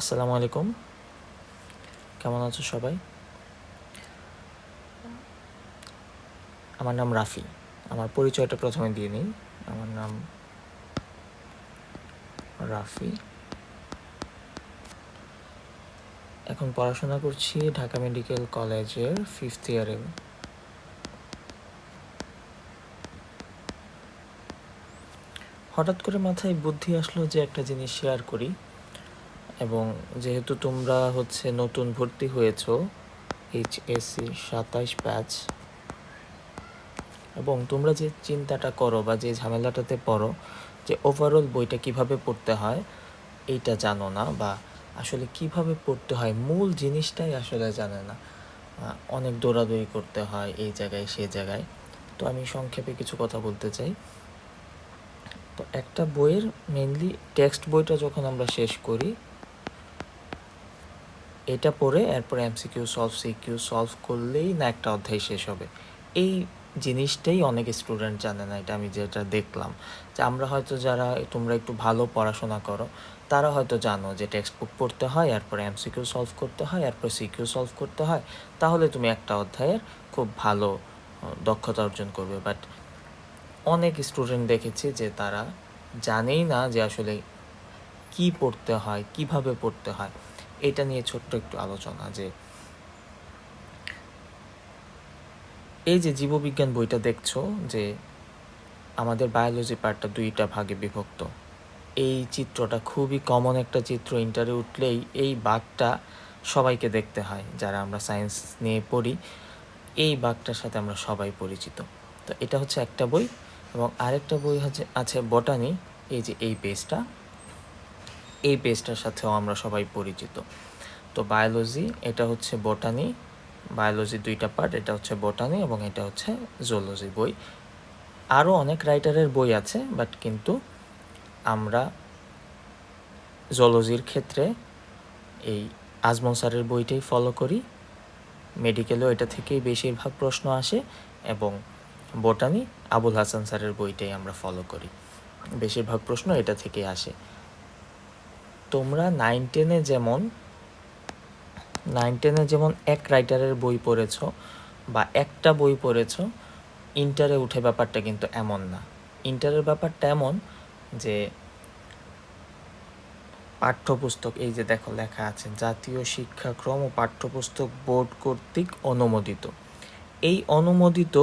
আসসালামু আলাইকুম। কেমন আছো সবাই? আমার নাম রাফি। আমার পরিচয়টা প্রথমে দিয়ে নিই। আমার নাম রাফি। এখন পড়াশোনা করছি ঢাকা মেডিকেল কলেজের ফিফথ ইয়ারে হঠাৎ করে মাথায় বুদ্ধি আসলো যে একটা জিনিস শেয়ার করি। এবং যেহেতু তোমরা হচ্ছে নতুন ভর্তি হয়েছো এইচএসসি সাতাইশ ব্যাচ, এবং তোমরা যে চিন্তাটা করো বা যে ঝামেলাটাতে পড়ো যে ওভারঅল বইটা কীভাবে পড়তে হয়, এইটা জানো না বা আসলে কীভাবে পড়তে হয়, মূল জিনিসটাই আসলে জানে না। অনেক দৌড়াদৌড়ি করতে হয় এই জায়গায় সেই জায়গায়। তো আমি সংক্ষেপে কিছু কথা বলতে চাই। তো একটা বইয়ের মেনলি টেক্সট বইটা যখন আমরা শেষ করি এটা পড়ে এরপর এমসিকিউ, সলভ সিকিউ, সলভ করলেই না একটা অধ্যায় শেষ হবে। এই জিনিসটাই অনেক স্টুডেন্ট জানে না, এটা আমি যেটা দেখলাম। যে আমরা হয়তো যারা, তোমরা একটু ভালো পড়াশোনা করো, তারা হয়তো জানো যে টেক্সট বুক পড়তে হয়, এরপর এমসিকিউ সলভ করতে হয়, এরপর সিকিউ সলভ করতে হয়। তাহলে তুমি একটা অধ্যায়ের খুব ভালো দক্ষতা অর্জন করবে। বাট অনেক স্টুডেন্ট দেখেছি যে তারা জানেই না যে আসলে কি পড়তে হয়, কীভাবে পড়তে হয়। এটা নিয়ে ছোট্ট একটু আলোচনা যে এই যে জীববিজ্ঞান বইটা দেখছ যে আমাদের বায়োলজি পার্টটা দুইটা ভাগে বিভক্ত। এই চিত্রটা খুবই কমন একটা চিত্র। ইন্টারে উঠলেই এই বাঘটা সবাইকে দেখতে হয়, যারা আমরা সায়েন্স নিয়ে পড়ি। এই বাঘটার সাথে আমরা সবাই পরিচিত। তো এটা হচ্ছে একটা বই এবং আরেকটা বই হচ্ছে, আছে বটানি এই যে এই পেজটা এই পেজটার সাথেও আমরা সবাই পরিচিত। তো বায়োলজি এটা হচ্ছে বটানি বায়োলজি দুইটা পার্ট এটা হচ্ছে বটানি এবং এটা হচ্ছে জুলজি বই। আরও অনেক রাইটারের বই আছে বাট কিন্তু আমরা জলজির ক্ষেত্রে এই আজমল স্যারের বইটাই ফলো করি। মেডিকেলেও এটা থেকেই বেশিরভাগ প্রশ্ন আসে এবং বোটানি আবুল হাসান স্যারের বইটাই আমরা ফলো করি। বেশিরভাগ প্রশ্ন এটা থেকেই আসে। তোমরা নাইন টেনে যেমন নাইন টেনে যেমন এক রাইটারের বই পড়েছো বা একটা বই পড়েছ ইন্টারে উঠে ব্যাপারটা কিন্তু এমন না। ইন্টারের ব্যাপারটা এমন যে, পাঠ্যপুস্তক, এই যে দেখো লেখা আছে, জাতীয় শিক্ষাক্রম ও পাঠ্যপুস্তক বোর্ড কর্তৃক অনুমোদিত। এই অনুমোদিত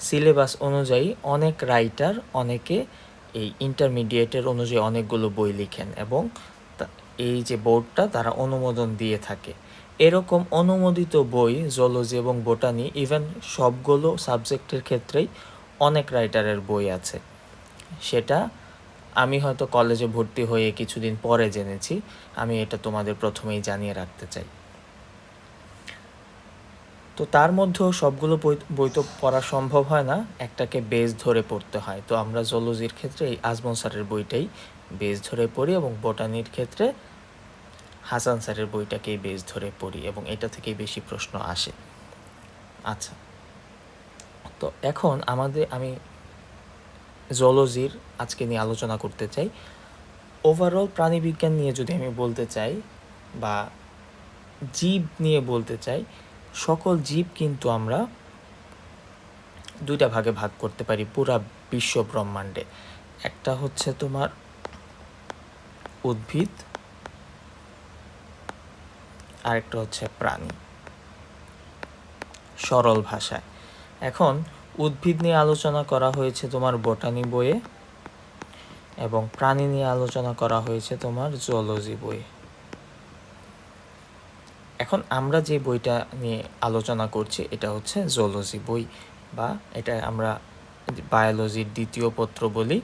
সিলেবাস অনুযায়ী অনেক রাইটার অনেকে এই ইন্টারমিডিয়েটের অনুযায়ী অনেকগুলো বই লিখেন এবং এই যে বোর্ডটা তারা অনুমোদন দিয়ে থাকে। এরকম অনুমোদিত বই জুলজি এবং বোটানি ইভেন সবগুলো সাবজেক্টের ক্ষেত্রেই অনেক রাইটারের বই আছে। সেটা আমি হয়তো কলেজে ভর্তি হয়ে কিছুদিন পরে জেনেছি। আমি এটা তোমাদের প্রথমেই জানিয়ে রাখতে চাই। তো তার মধ্যেও সবগুলো বই তো পড়া সম্ভব হয় না। একটাকে বেস ধরে পড়তে হয়। তো আমরা জুলজির ক্ষেত্রে এই আজমল স্যারের বইটাই বেস ধরে পড়ি এবং বোটানির ক্ষেত্রে হাসান স্যারের বইটাকেই বেস ধরে পড়ি এবং এটা থেকেই বেশি প্রশ্ন আসে। আচ্ছা। তো এখন আমাদের, আমি জলজির আজকে নিয়ে আলোচনা করতে চাই। ওভারঅল প্রাণীবিজ্ঞান নিয়ে যদি আমি বলতে চাই বা জীব নিয়ে বলতে চাই সকল জীব কিন্তু আমরা দুইটা ভাগে ভাগ করতে পারি পুরা বিশ্ব ব্রহ্মাণ্ডে। একটা হচ্ছে তোমার উদ্ভিদ, আরেকটা হচ্ছে প্রাণী। সরল ভাষায়। এখন উদ্ভিদ নিয়ে আলোচনা করা হয়েছে তোমার বোটানি বইয়ে এবং প্রাণী নিয়ে আলোচনা করা হয়েছে তোমার জুলজি বইয়ে। এখন আমরা যে বইটা নিয়ে আলোচনা করছি, এটা হচ্ছে জোলজি বই বা এটা আমরা বায়োলজির দ্বিতীয় পত্র বলি।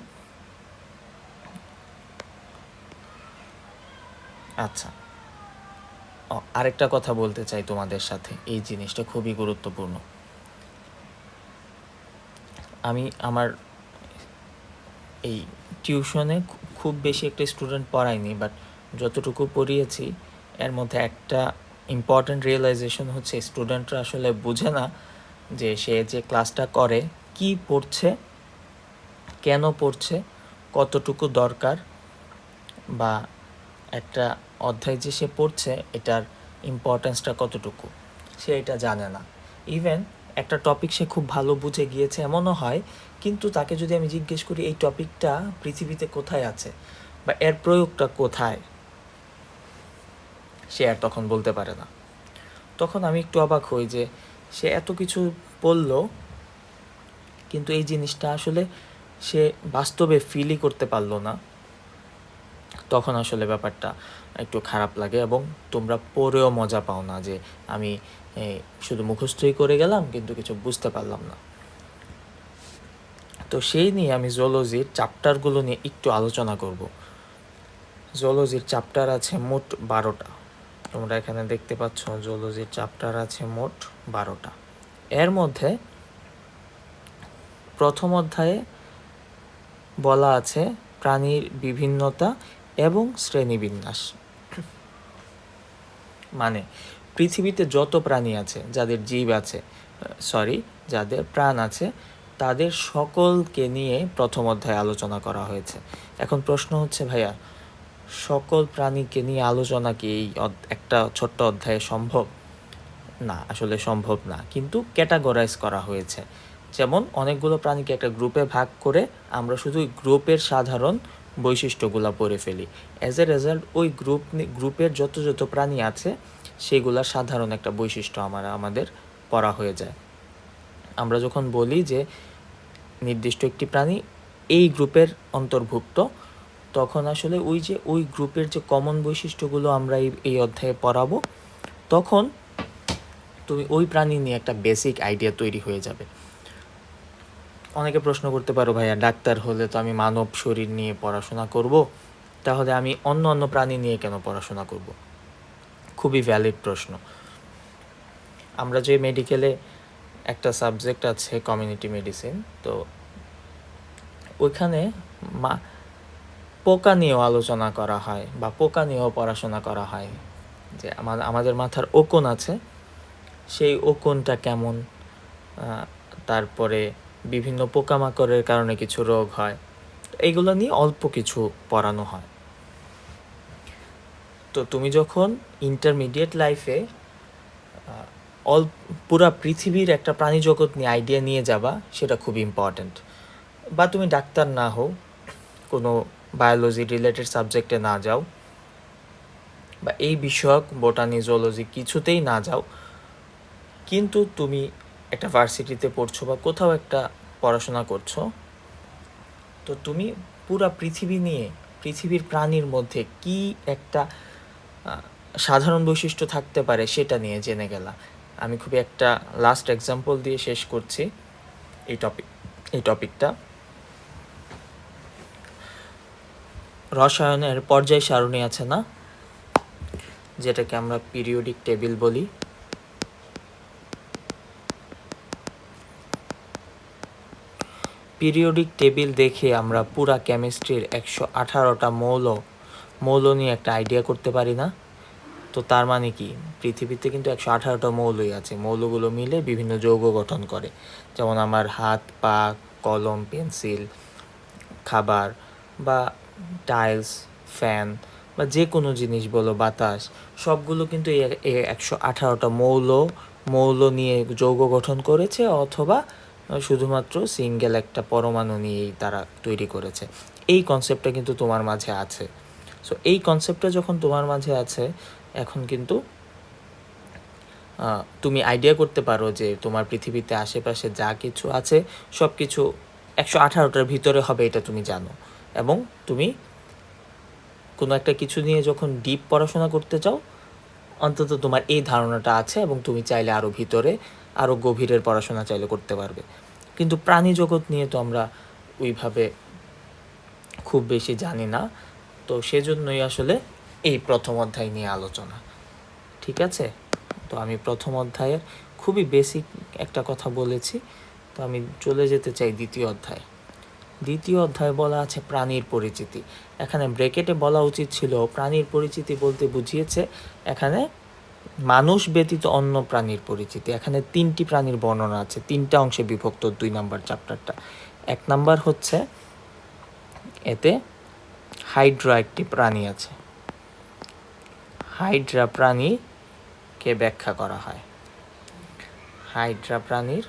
আচ্ছা আরেকটা কথা বলতে চাই তোমাদের সাথে, এই জিনিসটা খুবই গুরুত্বপূর্ণ। আমি আমার এই টিউশনে খুব বেশি একটা স্টুডেন্ট পড়াইনি বাট যতটুকু পড়িয়েছি, এর মধ্যে একটা ইম্পর্ট্যান্ট রিয়েলাইজেশন হচ্ছে স্টুডেন্টরা আসলে বুঝে না যে সে যে ক্লাসটা করে, কি পড়ছে, কেন পড়ছে, কতটুকু দরকার বা একটা অধ্যায় যে সে পড়ছে এটার ইম্পর্টেন্সটা কতটুকু, সে এটা জানে না। ইভেন একটা টপিক সে খুব ভালো বুঝে গিয়েছে, এমনও হয়, কিন্তু তাকে যদি আমি জিজ্ঞেস করি, এই টপিকটা পৃথিবীতে কোথায় আছে বা এর প্রয়োগটা কোথায়? সে আর তখন বলতে পারে না। তখন আমি একটু অবাক হই যে সে এত কিছু বলল, কিন্তু এই জিনিসটা আসলে সে বাস্তবে ফিলই করতে পারল না। তখন আসলে ব্যাপারটা একটু খারাপ লাগে এবং তোমরা পরেও মজা পাও না যে আমি শুধু মুখস্থই করে গেলাম, কিন্তু কিছু বুঝতে পারলাম না। তো সেই নিয়ে আমি জোলজির চ্যাপ্টারগুলো নিয়ে একটু আলোচনা করব। জোলজির চ্যাপ্টার আছে মোট বারোটা। তোমরা এখানে দেখতে পাচ্ছ জোলজির চ্যাপ্টার আছে মোট বারোটা। এর মধ্যে প্রথম অধ্যায়ে বলা আছে প্রাণীর বিভিন্নতা এবং শ্রেণীবিন্যাস। মানে পৃথিবীতে যত প্রাণী আছে, যাদের জীব আছে সরি যাদের প্রাণ আছে, তাদের সকলকে নিয়ে প্রথম অধ্যায়ে আলোচনা করা হয়েছে। এখন প্রশ্ন হচ্ছে, ভাইয়া সকল প্রাণীকে নিয়ে আলোচনা কি এই একটা ছোট্ট অধ্যায়ে সম্ভব? না, আসলে সম্ভব না। কিন্তু ক্যাটাগরাইজ করা হয়েছে। যেমন, অনেকগুলো প্রাণীকে একটা গ্রুপে ভাগ করে আমরা শুধু গ্রুপের সাধারণ বৈশিষ্ট্যগুলো পড়ে ফেলি। অ্যাজ এ রেজাল্ট ওই গ্রুপ গ্রুপের যত যত প্রাণী আছে, সেগুলার সাধারণ একটা বৈশিষ্ট্য আমার, আমাদের পড়া হয়ে যায়। আমরা যখন বলি যে, নির্দিষ্ট একটি প্রাণী এই গ্রুপের অন্তর্ভুক্ত তখন আসলে ওই যে ওই গ্রুপের যে কমন বৈশিষ্ট্যগুলো আমরা এই এই অধ্যায়ে পড়াবো, তখন তুমি ওই প্রাণী নিয়ে একটা বেসিক আইডিয়া তৈরি হয়ে যাবে। অনেকে প্রশ্ন করতে পারো, ভাইয়া, ডাক্তার হলে তো আমি মানব শরীর নিয়ে পড়াশোনা করব? তাহলে আমি অন্য অন্য প্রাণী নিয়ে কেন পড়াশোনা করব? খুবই ভ্যালিড প্রশ্ন। আমরা যে মেডিকেলে একটা সাবজেক্ট আছে কমিউনিটি মেডিসিন তো ওইখানে মা পোকা নিয়েও আলোচনা করা হয় বা পোকা নিয়েও পড়াশোনা করা হয়। যে আমা- আমাদের মাথার ওকন আছে। সেই ওকনটা কেমন? তারপরে বিভিন্ন পোকামাকড়ের কারণে কিছু রোগ হয়। এইগুলো নিয়ে অল্প কিছু পড়ানো হয়। তো তুমি যখন ইন্টারমিডিয়েট লাইফে অল, পুরা পৃথিবীর একটা প্রাণী জগৎ নিয়ে আইডিয়া নিয়ে যাবা, সেটা খুব ইম্পর্ট্যান্ট বা তুমি ডাক্তার না হও, কোনো বায়োলজি রিলেটেড সাবজেক্টে না যাও বা এই বিষয়ক বোটানি জুলজি কিছুতেই না যাও, কিন্তু তুমি একটা ভার্সিটিতে পড়ছো বা কোথাও একটা পড়াশোনা করছ, তো তুমি পুরা পৃথিবী নিয়ে, পৃথিবীর প্রাণীর মধ্যে কি একটা সাধারণ বৈশিষ্ট্য থাকতে পারে সেটা নিয়ে জেনে গেলা। আমি খুবই একটা লাস্ট এক্সাম্পল দিয়ে শেষ করছি এই টপিক এই টপিকটা রসায়নের পর্যায় সারণী আছে না? যেটাকে আমরা পিরিয়ডিক টেবিল বলি। পিরিয়ডিক টেবিল দেখে আমরা পুরা কেমিস্ট্রির একশো আঠারোটা মৌল মৌল নিয়ে একটা আইডিয়া করতে পারি না। তো তার মানে কি? পৃথিবীতে কিন্তু একশো আঠারোটা মৌলই আছে। মৌলগুলো মিলে বিভিন্ন যৌগ গঠন করে। যেমন আমার হাত, পা, কলম, পেন্সিল, খাবার বা টাইলস, ফ্যান বা যে কোনো জিনিস বলো, বাতাস, সবগুলো কিন্তু একশো আঠারোটা মৌল মৌল নিয়ে যৌগ গঠন করেছে অথবা শুধুমাত্র সিঙ্গেল একটা পরমাণু নিয়েই তারা তৈরি করেছে। এই কনসেপ্টটা কিন্তু তোমার মাঝে আছে। সো এই কনসেপ্টটা যখন তোমার মাঝে আছে, এখন কিন্তু তুমি আইডিয়া করতে পারো যে তোমার পৃথিবীতে আশেপাশে যা কিছু আছে সব কিছু একশো আঠারোটার ভিতরে হবে, এটা তুমি জানো। এবং তুমি কোনো একটা কিছু নিয়ে যখন ডিপ পড়াশোনা করতে চাও, অন্তত তোমার এই ধারণাটা আছে এবং তুমি চাইলে আরও ভিতরে আরও গভীরের পড়াশোনা চাইলে করতে পারবে। কিন্তু প্রাণী জগৎ নিয়ে তো আমরা ওইভাবে খুব বেশি জানি না। তো সেজন্যই আসলে এই প্রথম অধ্যায় নিয়ে আলোচনা। ঠিক আছে? তো আমি প্রথম অধ্যায়ের খুবই বেসিক একটা কথা বলেছি। তো আমি চলে যেতে চাই দ্বিতীয় অধ্যায়। দ্বিতীয় অধ্যায় বলা আছে প্রাণীর পরিচিতি। এখানে ব্রেকেটে বলা উচিত ছিল, প্রাণীর পরিচিতি বলতে বুঝিয়েছে, এখানে মানুষ ব্যতীত অন্য প্রাণীর পরিচিতি। এখানে তিনটি প্রাণীর বর্ণনা আছে, তিনটা অংশে বিভক্ত দুই নাম্বার চ্যাপ্টারটা এক নাম্বার হচ্ছে, এতে হাইড্রা একটি প্রাণী আছে। হাইড্রা প্রাণীকে ব্যাখ্যা করা হয়। হাইড্রা প্রাণীর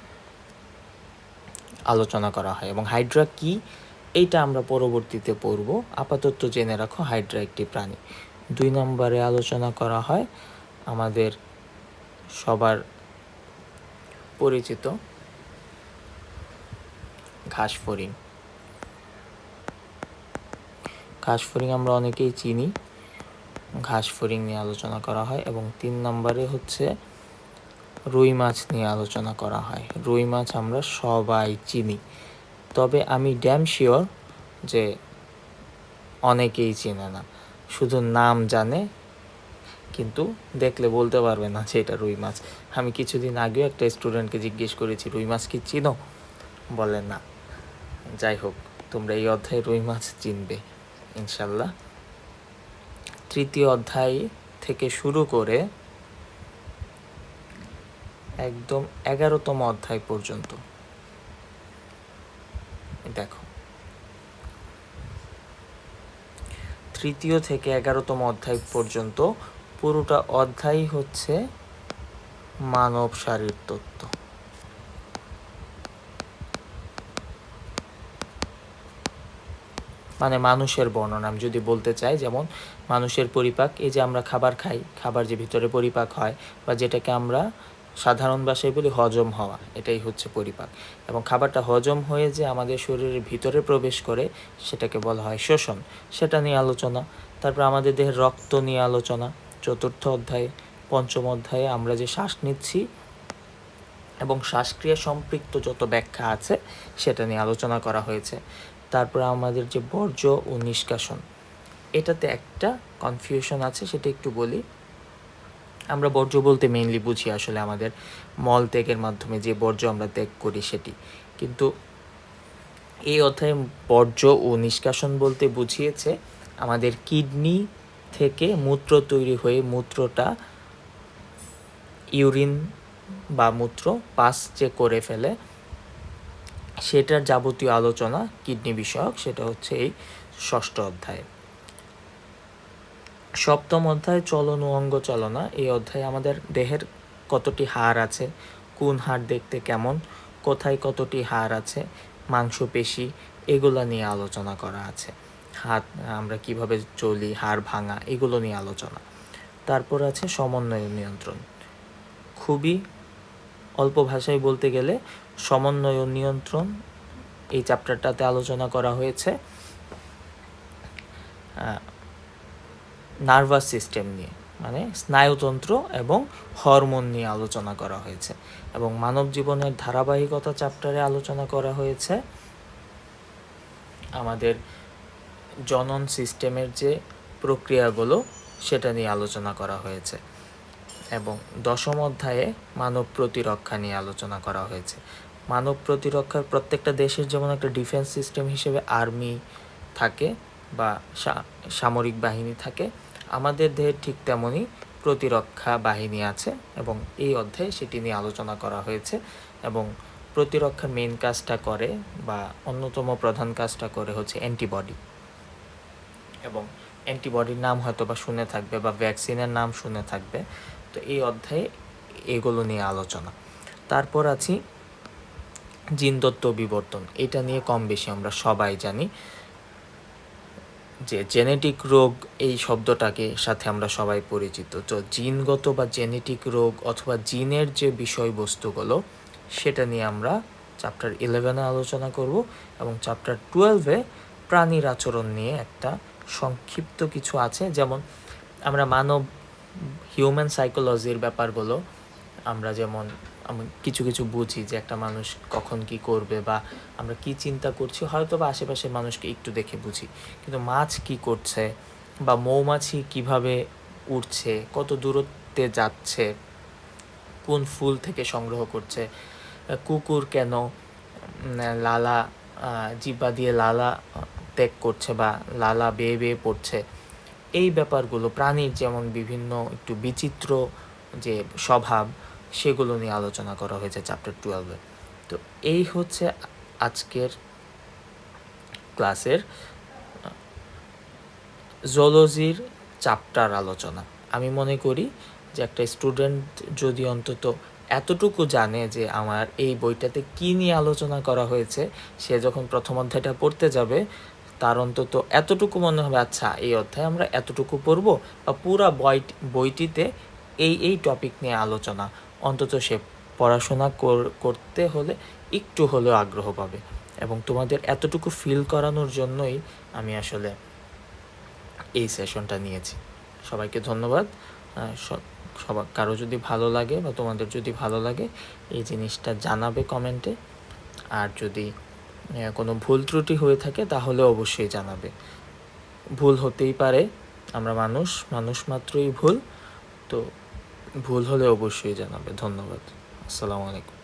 আলোচনা করা হয় এবং হাইড্রা কি? এইটা আমরা পরবর্তীতে পড়ব। আপাতত জেনে রাখো, হাইড্রা একটি প্রাণী। দুই নম্বরে আলোচনা করা হয় আমাদের সবার পরিচিত ঘাস ফড়িং ঘাস ফড়িং আমরা অনেকেই চিনি। ঘাস ফড়িং নিয়ে আলোচনা করা হয় এবং তিন নম্বরে হচ্ছে রুই মাছ নিয়ে আলোচনা করা হয়। রুই মাছ আমরা সবাই চিনি। তবে আমি ড্যাম শিওর যে অনেকেই চেনে না। শুধু নাম জানে, কিন্তু দেখলে বলতে পারবে না যে এটা রুই মাছ। আমি কিছুদিন আগেও একটা স্টুডেন্টকে জিজ্ঞেস করেছি, রুই মাছ কি চিনো? বলে, না। যাই হোক, তোমরা এই অধ্যায়ে রুই মাছ চিনবে, ইনশাল্লাহ। তৃতীয় অধ্যায় থেকে শুরু করে একদম এগারোতম অধ্যায় পর্যন্ত। দেখো। তৃতীয় থেকে এগারোতম অধ্যায় পর্যন্ত পুরোটা অধ্যায় হচ্ছে মানব শারীর তত্ত্ব। মানে মানুষের বর্ণনা, আমি যদি বলতে চাই, যেমন মানুষের পরিপাক, এই যে আমরা খাবার খাই, খাবার যে ভিতরে পরিপাক হয় বা যেটাকে আমরা সাধারণ ভাষায় বলি হজম হওয়া, এটাই হচ্ছে পরিপাক। এবং খাবারটা হজম হয়ে যে আমাদের শরীরের ভিতরে প্রবেশ করে, সেটাকে বলা হয় শোষণ। সেটা নিয়ে আলোচনা। তারপর আমাদের দেহের রক্ত নিয়ে আলোচনা। চতুর্থ অধ্যায়ে, পঞ্চম অধ্যায়ে আমরা যে শ্বাস নিচ্ছি এবং শ্বাসক্রিয়া সম্পৃক্ত যত ব্যাখ্যা আছে, সেটা নিয়ে আলোচনা করা হয়েছে। তারপর আমাদের যে বর্জ্য ও নিষ্কাশন, এটাতে একটা কনফিউশন আছে, সেটা একটু বলি। আমরা বর্জ্য বলতে মেইনলি বুঝি আসলে আমাদের মল ত্যাগের মাধ্যমে যে বর্জ্য আমরা ত্যাগ করি সেটি। কিন্তু এই অধ্যায়ে বর্জ্য ও নিষ্কাশন বলতে বুঝিয়েছে আমাদের কিডনি থেকে মূত্র তৈরি হয়ে মূত্রটা ইউরিন বা মূত্র পাস যে করে ফেলে। সেটার যাবতীয় আলোচনা কিডনি বিষয়ক, সেটা হচ্ছে এই ষষ্ঠ অধ্যায়ে। সপ্তম অধ্যায় চলন ও অঙ্গ চলনা। এই অধ্যায়ে আমাদের দেহের কতটি হাড় আছে, কোন হাড় দেখতে কেমন, কোথায় কতটি হাড় আছে মাংসপেশি এগুলো নিয়ে আলোচনা করা আছে। হাত, আমরা কীভাবে চলি, হাড় ভাঙা, এগুলো নিয়ে আলোচনা। তারপর আছে সমন্বয় নিয়ন্ত্রণ। খুবই অল্প ভাষায় বলতে গেলে সমন্বয় নিয়ন্ত্রণ এই চ্যাপ্টারটাতে আলোচনা করা হয়েছে। নার্ভাস সিস্টেম নিয়ে মানে স্নায়ুতন্ত্র এবং হরমোন নিয়ে আলোচনা করা হয়েছে এবং মানব জীবনের ধারাবাহিকতা চ্যাপ্টারে আলোচনা করা হয়েছে। আমাদের জনন সিস্টেমের যে প্রক্রিয়াগুলো, সেটা নিয়ে আলোচনা করা হয়েছে এবং দশম অধ্যায়ে মানব প্রতিরক্ষা নিয়ে আলোচনা করা হয়েছে। মানব প্রতিরক্ষার প্রত্যেকটা দেশের যেমন একটা ডিফেন্স সিস্টেম হিসেবে আর্মি থাকে বা সামরিক বাহিনী থাকে আমাদের দেহের ঠিক তেমনই প্রতিরক্ষা বাহিনী আছে এবং এই অধ্যায়ে সেটি নিয়ে আলোচনা করা হয়েছে এবং প্রতিরক্ষার মেন কাজটা করে বা অন্যতম প্রধান কাজটা করে হচ্ছে অ্যান্টিবডি এবং অ্যান্টিবডির নাম হয়তো বা শুনে থাকবে বা ভ্যাকসিনের নাম শুনে থাকবে। তো এই অধ্যায়ে এগুলো নিয়ে আলোচনা। তারপর আছি জিনতত্ত্ব বিবর্তন। এটা নিয়ে কম বেশি আমরা সবাই জানি। যে জেনেটিক রোগ এই শব্দটাকে সাথে আমরা সবাই পরিচিত। তো জিনগত বা জেনেটিক রোগ অথবা জিনের যে বিষয়বস্তুগুলো, সেটা নিয়ে আমরা চ্যাপ্টার ইলেভেনে আলোচনা করব এবং চ্যাপ্টার টুয়েলভে প্রাণীর আচরণ নিয়ে একটা সংক্ষিপ্ত কিছু আছে। যেমন আমরা মানব হিউম্যান সাইকোলজির ব্যাপারগুলো, আমরা যেমন আমি কিছু কিছু বুঝি যে একটা মানুষ কখন কি করবে বা আমরা কি চিন্তা করছি, হয়তো বা আশেপাশের মানুষকে একটু দেখে বুঝি। কিন্তু মাছ কি করছে বা মৌমাছি কীভাবে উঠছে কত দূরত্বে যাচ্ছে, কোন ফুল থেকে সংগ্রহ করছে কুকুর কেন লালা জিব্বা দিয়ে লালা ত্যাগ করছে বা লালা বেয়ে বেয়ে পড়ছে, এই ব্যাপারগুলো, প্রাণীর যেমন বিভিন্ন একটু বিচিত্র যে স্বভাব সেগুলো নিয়ে আলোচনা করা হয়েছে চ্যাপ্টার টুয়েলভে তো এই হচ্ছে আজকের ক্লাসের জোলজির চ্যাপ্টার আলোচনা। আমি মনে করি যে একটা স্টুডেন্ট যদি অন্তত এতটুকু জানে যে আমার এই বইটাতে কী নিয়ে আলোচনা করা হয়েছে, সে যখন প্রথম অধ্যায়টা পড়তে যাবে, তার অন্তত এতটুকু মনে হবে আচ্ছা এই অধ্যায়ে আমরা এতটুকু পড়ব বা পুরা বই বইটিতে এই এই টপিক নিয়ে আলোচনা অন্তত সে পড়াশোনা কর- করতে হলে একটু হলেও আগ্রহ পাবে। এবং তোমাদের এতটুকু ফিল করানোর জন্যই আমি আসলে এই সেশনটা নিয়েছি। সবাইকে ধন্যবাদ। সবার কারও যদি ভালো লাগে বা তোমাদের যদি ভালো লাগে, এই জিনিসটা জানাবে কমেন্টে আর যদি কোনো ভুল ত্রুটি হয়ে থাকে, তাহলে অবশ্যই জানাবে। ভুল হতেই পারে। আমরা মানুষ মানুষ মাত্রই ভুল। তো ভুল হলে অবশ্যই জানাবে। ধন্যবাদ। আসসালামু আলাইকুম।